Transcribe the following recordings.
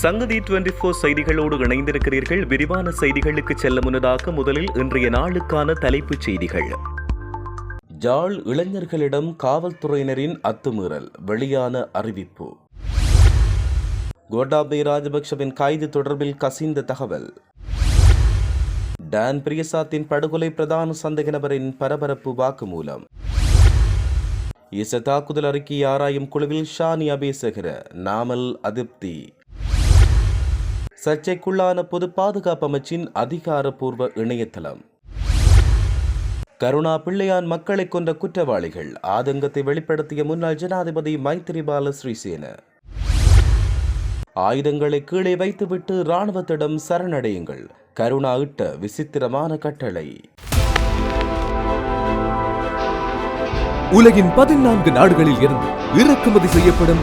சங்கதி twenty four செய்திகளோடு இணைந்திருக்கிறீர்கள். விரிவான செய்திகளுக்கு செல்ல முன்னதாக முதலில் இன்றைய நாளுக்கான தலைப்புச் செய்திகள். ஜாழ் இளைஞர்களிடம் காவல்துறையினரின் அத்துமீறல் வெளியான அறிவிப்பு. கோட்டாபே ராஜபக்ஷவின் கைது தொடர்பில் கசிந்த தகவல். டான் பிரியசாத்தின் படுகொலை பிரதான சந்தேக நபரின் பரபரப்பு வாக்குமூலம். இச தாக்குதல் அறிக்கை ஆராயும் குழுவில் ஷானி அபேசகர நாமல் அதிருப்தி சர்ச்சைக்குள்ளான பொது பாதுகாப்பு அமைச்சின் அதிகாரப்பூர்வ இணையதளம். கருணா பிள்ளையான் மக்களை கொண்ட குற்றவாளிகள் ஆதங்கத்தை வெளிப்படுத்திய முன்னாள் ஜனாதிபதி மைத்திரிபால ஸ்ரீசேன ஆயுதங்களை கீழே வைத்துவிட்டு ராணுவத்திடம் சரணடையுங்கள். கருணா இட்ட விசித்திரமான கட்டளை. உலகின் பதினான்கு நாடுகளில் இருந்து இறக்குமதி செய்யப்படும்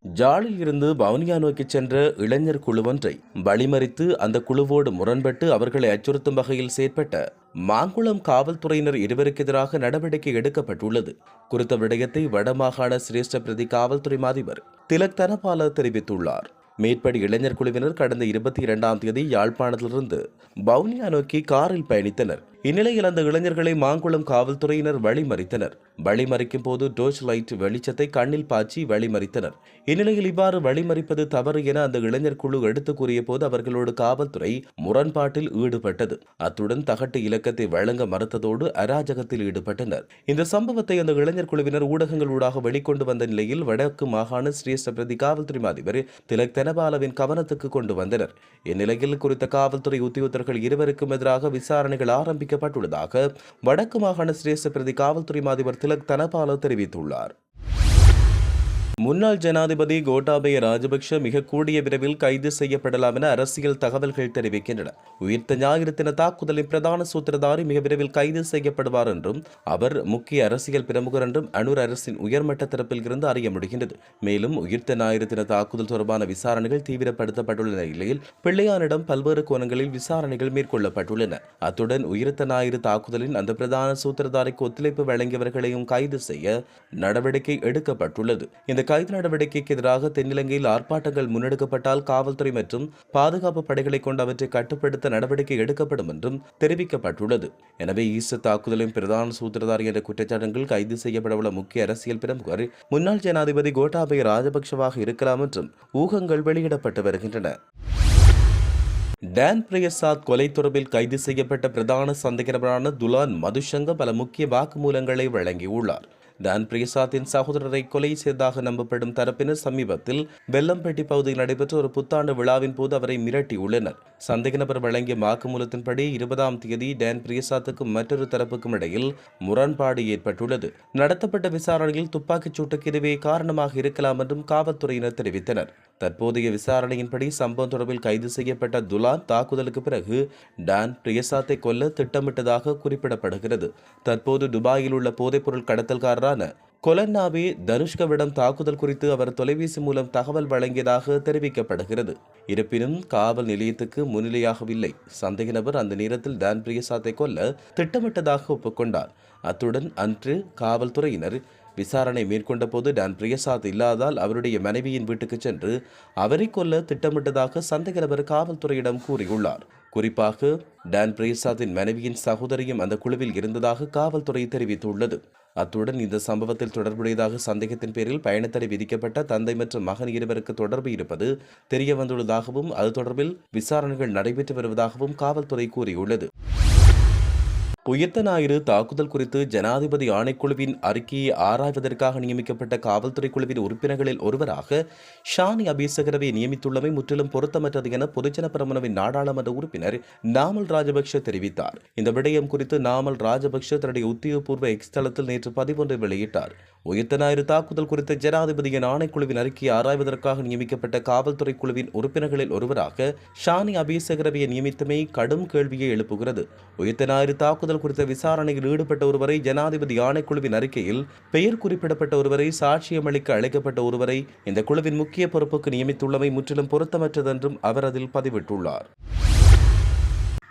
ஜாலில் இருந்து பவுனியா நோக்கி சென்ற இளைஞர் குழுவொன்றை வழிமறித்து அந்த குழுவோடு முரண்பட்டு அவர்களை அச்சுறுத்தும் வகையில் செயற்பட்ட மாங்குளம் காவல்துறையினர் இருவருக்கு எதிராக நடவடிக்கை எடுக்கப்பட்டுள்ளது. குறித்த விடயத்தை வடமாகாண சிரேஷ்ட பிரதி காவல்துறை மாதிபர் திலக் தனபால தெரிவித்துள்ளார். மேற்படி இளைஞர் குழுவினர் கடந்த இருபத்தி இரண்டாம் தேதி யாழ்ப்பாணத்திலிருந்து பவுனியா நோக்கி காரில் பயணித்தனர். இந்நிலையில் அந்த இளைஞர்களை மாங்குளம் காவல்துறையினர் வழிமறித்தனர். வழிமறிக்கும் போது டோர்ச் லைட் வெளிச்சத்தை கண்ணில் பாய்ச்சி வழிமறித்தனர். இந்நிலையில் இவ்வாறு வழிமறிப்பது தவறு என அந்த இளைஞர் குழு எடுத்து கூறிய போது அவர்களோடு காவல்துறை முரண்பாட்டில் ஈடுபட்டது. அத்துடன் தகட்டு இலக்கத்தை வழங்க மறுத்ததோடு அராஜகத்தில் ஈடுபட்டனர். இந்த சம்பவத்தை அந்த இளைஞர் குழுவினர் ஊடகங்களூடாக வெளிக்கொண்டு வந்த நிலையில் வடக்கு மாகாண சிரேஷ்ட பிரதி காவல்துறை அதிபர் திலக் தெனபாலவின் கவனத்துக்கு கொண்டு வந்தனர். இந்நிலையில் குறித்த காவல்துறை உத்தியோகத்தர்கள் இருவருக்கும் எதிராக விசாரணைகள் ஆரம்பிக்கப்பட்டுள்ளதாக வடக்கு மாகாண சிரேச பிரதி காவல்துறை அதிபர் திலக் தனபால தெரிவித்துள்ளார். முன்னாள் ஜனாதிபதி கோட்டாபய ராஜபக்ஷ மிக கூடிய விரைவில் கைது செய்யப்படலாம் என அரசியல் தகவல்கள் தெரிவிக்கின்றன. உயிர்த்த ஞாயிறு தின தாக்குதலின் பிரதான சூத்திரதாரி மிக விரைவில் கைது செய்யப்படுவார் என்றும் அவர் முக்கிய அரசியல் பிரமுகர் என்றும் அனூர் அரசின் உயர்மட்ட தரப்பில் இருந்து அறிய முடிகின்றது. மேலும் உயிர்த்த ஞாயிறு தின தாக்குதல் தொடர்பான விசாரணைகள் தீவிரப்படுத்தப்பட்டுள்ள நிலையில் பிள்ளையானிடம் பல்வேறு கோணங்களில் விசாரணைகள் மேற்கொள்ளப்பட்டுள்ளன. அத்துடன் உயிர்த்த ஞாயிறு தாக்குதலின் அந்த பிரதான சூத்திரதாரிக்கு ஒத்துழைப்பு வழங்கியவர்களையும் கைது செய்ய நடவடிக்கை எடுக்கப்பட்டுள்ளது. இந்த கைது நடவடிக்கைக்கு எதிராக தென்னிலங்கையில் ஆர்ப்பாட்டங்கள் முன்னெடுக்கப்பட்டால் காவல்துறை மற்றும் பாதுகாப்பு படைகளை கொண்டு அவற்றை கட்டுப்படுத்த நடவடிக்கை எடுக்கப்படும் என்றும் தெரிவிக்கப்பட்டுள்ளது. எனவே ஈஸ்டர் தாக்குதலின் பிரதான சூத்திரதாரி என்ற குற்றச்சாட்டுகள் கைது செய்யப்படவுள்ள முக்கிய அரசியல் பிரமுகர் முன்னாள் ஜனாதிபதி கோட்டாபய ராஜபக்ஷவாக இருக்கலாம் என்றும் ஊகங்கள் வெளியிடப்பட்டு வருகின்றன. டான் பிரியசாத் கொலை தொடர்பில் கைது செய்யப்பட்ட பிரதான சந்தேகநபரான துலான் மதுஷங்க பல முக்கிய வாக்குமூலங்களை வழங்கியுள்ளார். டான் பிரியசாத்தின் சகோதரரை கொலை செய்ததாக நம்பப்படும் தரப்பினர் சமீபத்தில் வெள்ளம்பேட்டி பகுதியில் நடைபெற்ற ஒரு புத்தாண்டு விழாவின் போது அவரை மிரட்டியுள்ளனர். சந்தேக நபர் வழங்கிய வாக்குமூலத்தின்படி இருபதாம் தேதி டான் பிரியசாத்துக்கும் மற்றொரு தரப்புக்கும் இடையில் முரண்பாடு ஏற்பட்டுள்ளது. நடத்தப்பட்ட விசாரணையில் துப்பாக்கிச் சூட்டுக்கு இதுவே காரணமாக இருக்கலாம் என்றும் காவல்துறையினர் தெரிவித்தனர். தற்போதைய விசாரணையின்படி சம்பவம் தொடர்பில் கைது செய்யப்பட்ட துலான் தாக்குதலுக்கு பிறகு டான் பிரியசாத்தை கொல்ல திட்டமிட்டதாக குறிப்பிடப்படுகிறது. தற்போது துபாயில் உள்ள போதைப்பொருள் கடத்தல்காரரான கொலன்னாவே தனுஷ்கவிடம் தாக்குதல் குறித்து அவர் தொலைபேசி மூலம் தகவல் வழங்கியதாக தெரிவிக்கப்படுகிறது. இருப்பினும் காவல் நிலையத்துக்கு முன்னிலையாகவில்லை. சந்தேக நபர் அந்த நேரத்தில் டான் பிரியசாத்தை கொல்ல திட்டமிட்டதாக ஒப்புக்கொண்டார். அத்துடன் அன்று காவல்துறையினர் விசாரணை மேற்கொண்ட போது டான் பிரியசாத் இல்லாதால் அவருடைய மனைவியின் வீட்டுக்கு சென்று அவரை கொல்ல திட்டமிட்டதாக சந்தேக நபர் காவல்துறையிடம் கூறியுள்ளார். குறிப்பாக டான் பிரியசாத்தின் மனைவியின் சகோதரியும் அந்த குழுவில் இருந்ததாக காவல்துறை தெரிவித்துள்ளது. அத்துடன் இந்த சம்பவத்தில் தொடர்புடையதாக சந்தேகத்தின் பேரில் பயணத்தடை விதிக்கப்பட்ட தந்தை மற்றும் மகன் இருவருக்கு தொடர்பு இருப்பது தெரிய வந்துள்ளதாகவும் அது தொடர்பில் விசாரணைகள் நடைபெற்று வருவதாகவும் காவல்துறை கூறியுள்ளது. உயிர்த்த ஞாயிறு தாக்குதல் குறித்து ஜனாதிபதி ஆணைக்குழுவின் அறிக்கையை ஆராய்வதற்காக நியமிக்கப்பட்ட காவல்துறை குழுவின் உறுப்பினர்களில் ஒருவராக ஷானி அபீசகரவை நியமித்துள்ளமை முற்றிலும் பொருத்தமற்றது என பொதுஜன பிரமுனவின் நாடாளுமன்ற உறுப்பினர் நாமல் ராஜபக்ஷ தெரிவித்தார். இந்த விடயம் குறித்து நாமல் ராஜபக்ஷ தன்னுடைய உத்தியோகபூர்வ எக்ஸ் தளத்தில் நேற்று பதிவொன்றை வெளியிட்டார். உயிர்த்த ஞாயிறு தாக்குதல் குறித்த ஜனாதிபதியின் ஆணைக்குழுவின் அறிக்கையை ஆராய்வதற்காக நியமிக்கப்பட்ட காவல்துறை குழுவின் உறுப்பினர்களில் ஒருவராக ஷானி அபிசகரவையை நியமித்தமை கடும் கேள்வியை எழுப்புகிறது. உயிர்த்த ஞாயிறு தாக்குதல் குறித்த விசாரணையில் ஈடுபட்ட ஒருவரை ஜனாதிபதி ஆணைக்குழுவின் அறிக்கையில் பெயர் குறிப்பிடப்பட்ட ஒருவரை சாட்சியமளிக்க அழைக்கப்பட்ட ஒருவரை இந்த குழுவின் முக்கிய பொறுப்புக்கு நியமித்துள்ளமை முற்றிலும் பொருத்தமற்றதென்றும் அவர் அதில் பதிவிட்டுள்ளார்.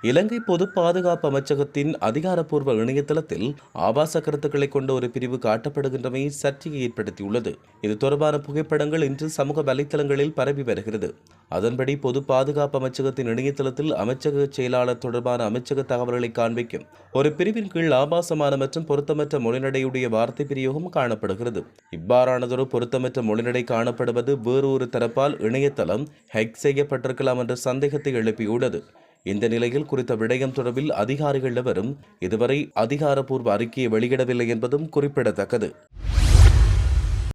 இலங்கை பொது பாதுகாப்பு அமைச்சகத்தின் அதிகாரப்பூர்வ இணையதளத்தில் ஆபாச கருத்துக்களை கொண்ட ஒரு பிரிவு காட்டப்படுகின்றமை சர்ச்சையை ஏற்படுத்தியுள்ளது. இது தொடர்பான புகைப்படங்கள் இன்று சமூக வலைத்தளங்களில் பரவி வருகிறது. அதன்படி பொது பாதுகாப்பு அமைச்சகத்தின் இணையதளத்தில் அமைச்சக செயலாளர் தொடர்பான அமைச்சக தகவல்களை காண்பிக்கும் ஒரு பிரிவின் கீழ் ஆபாசமான மற்றும் பொருத்தமற்ற மொழிநடையுடைய வார்த்தை பிரயோகம் காணப்படுகிறது. இவ்வாறானதொரு பொருத்தமற்ற மொழிநடை காணப்படுவது வேறு ஒரு தரப்பால் இணையதளம் ஹேக் செய்யப்பட்டிருக்கலாம் என்ற சந்தேகத்தை எழுப்பியுள்ளது. இந்த நிலையில் குறித்த விடயம் தொடர்பில் அதிகாரிகள் எவரும் இதுவரை அதிகாரப்பூர்வ அறிக்கையை வெளியிடவில்லை என்பதும் குறிப்பிடத்தக்கது.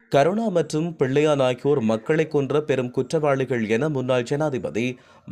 கருணா மற்றும் பிள்ளையான் ஆகியோர் மக்களை கொன்ற பெரும் குற்றவாளிகள் என முன்னாள் ஜனாதிபதி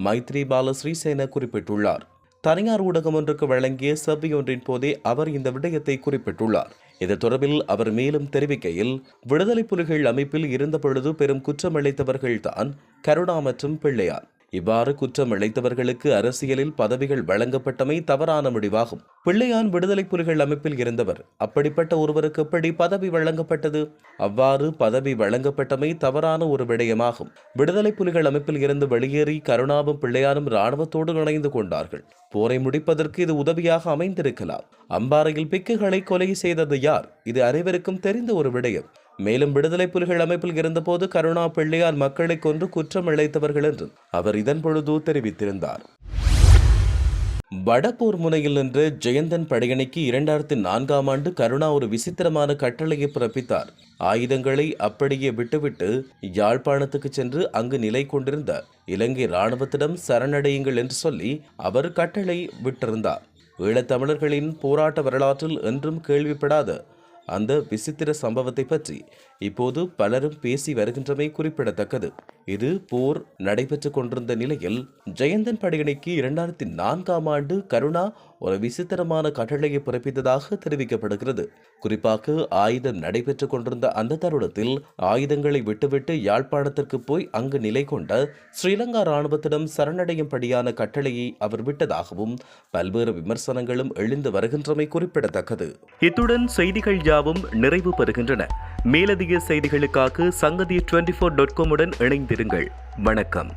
மைத்ரிபால ஸ்ரீசேன குறிப்பிட்டுள்ளார். தனியார் ஊடகம் ஒன்றுக்கு வழங்கிய சபையொன்றின் போதே அவர் இந்த விடயத்தை குறிப்பிட்டுள்ளார். இது தொடர்பில் அவர் மேலும் தெரிவிக்கையில் விடுதலை புலிகள் அமைப்பில் இருந்தபொழுது பெரும் குற்றமளித்தவர்கள்தான் கருணா மற்றும் பிள்ளையார் இவ்வாறு குற்றம் இழைத்தவர்களுக்கு அரசியலில் பதவிகள் வழங்கப்பட்டமை தவறான முடிவாகும். பிள்ளையான் விடுதலை புலிகள் அமைப்பில் இருந்தவர். அப்படிப்பட்ட ஒருவருக்கு எப்படி பதவி வழங்கப்பட்டது? அவ்வாறு பதவி வழங்கப்பட்டமை தவறான ஒரு விடயமாகும். விடுதலை புலிகள் அமைப்பில் இருந்து வெளியேறி கருணாவும் பிள்ளையானும் இராணுவத்தோடு இணைந்து கொண்டார்கள். போரை முடிப்பதற்கு இது உதவியாக அமைந்திருக்கலாம். அம்பாறையில் பிக்குகளை கொலை செய்தது யார்? இது அனைவருக்கும் தெரிந்த ஒரு விடயம். மேலும் விடுதலை புலிகள் அமைப்பில் இருந்தபோது கருணா பிள்ளையார் மக்களை கொன்று குற்றம் இழைத்தவர்கள் என்று அவர் இதன் பொழுது தெரிவித்திருந்தார். வடப்பூர் முனையில் நின்று ஜெயந்தன் படையணிக்கு இரண்டாயிரத்தி நான்காம் ஆண்டு கருணா ஒரு விசித்திரமான கட்டளையை பிறப்பித்தார். ஆயுதங்களை அப்படியே விட்டுவிட்டு யாழ்ப்பாணத்துக்கு சென்று அங்கு நிலை கொண்டிருந்த இலங்கை இராணுவத்திடம் சரணடையுங்கள் என்று சொல்லி அவர் கட்டளை விட்டிருந்தார். ஈழத்தமிழர்களின் போராட்ட வரலாற்றில் என்றும் கேள்விப்படாத அந்த விசித்திர சம்பவத்தை பற்றி இப்போது பலரும் பேசி வருகின்றமை குறிப்பிடத்தக்கது. இது போர் நடைபெற்றுக் கொண்டிருந்த நிலையில் ஜெயந்தன் படையணிக்கு இரண்டாயிரத்தி நான்காம் ஆண்டு கருணா ஒரு விசித்திரமான கட்டளையை பிறப்பித்ததாக தெரிவிக்கப்படுகிறது. குறிப்பாக ஆயுதம் நடைபெற்றுக் கொண்டிருந்த அந்த தருணத்தில் ஆயுதங்களை விட்டுவிட்டு யாழ்ப்பாணத்திற்கு போய் அங்கு நிலை கொண்ட ஸ்ரீலங்கா இராணுவத்திடம் சரணடையும்படியான கட்டளையை அவர் விட்டதாகவும் பல்வேறு விமர்சனங்களும் எழுந்து வருகின்றமை குறிப்பிடத்தக்கது. இத்துடன் செய்திகள் யாவும் நிறைவு பெறுகின்றன. மேலதிக செய்திகளுக்காக சங்கதி டுவெண்டி ஃபோர் டாட் காமுடன் இணைந்திருங்கள். வணக்கம்.